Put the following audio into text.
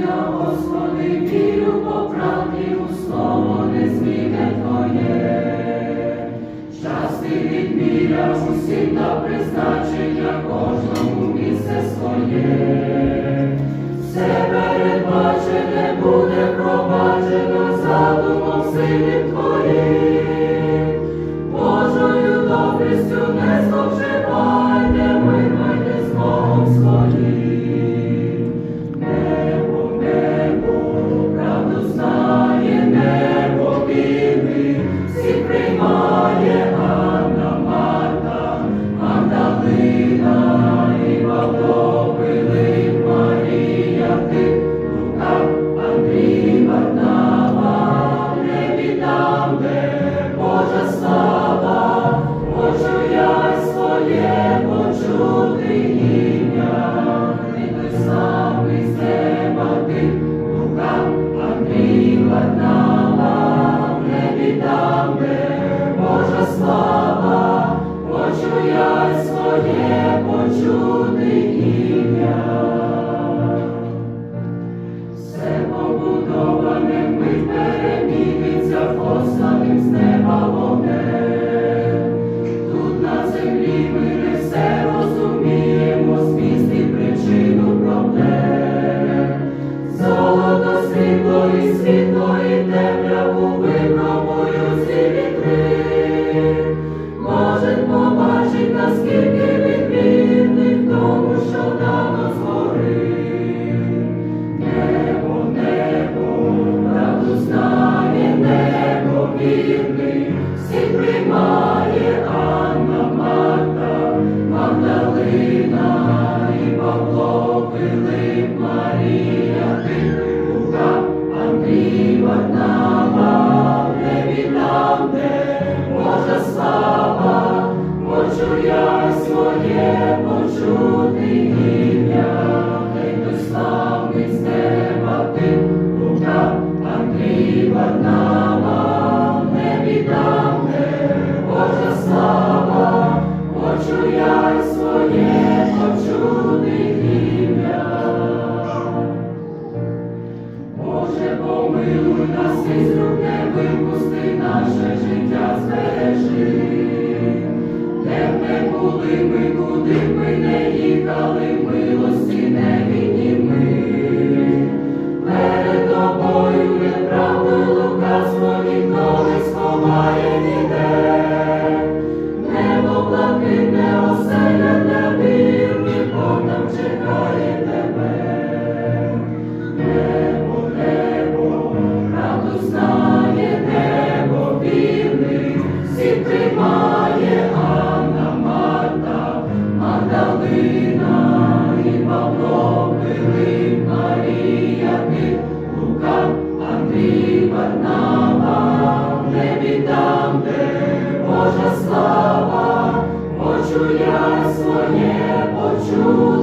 я, Господи, вірю по правді, у слово незмінне Твоє, Час ти відміряв призначення кожному місце своє, все передбачене буде пробачено задумом сили Твоїм, Божою добрістю не зловживай. Твоє почути все побудоване ми переміниться посланим з неба. Тут на землі ми не все розуміємо, зміст причину проблем. Золото, світло і світло і темряву Божа слава, почуя своє почув.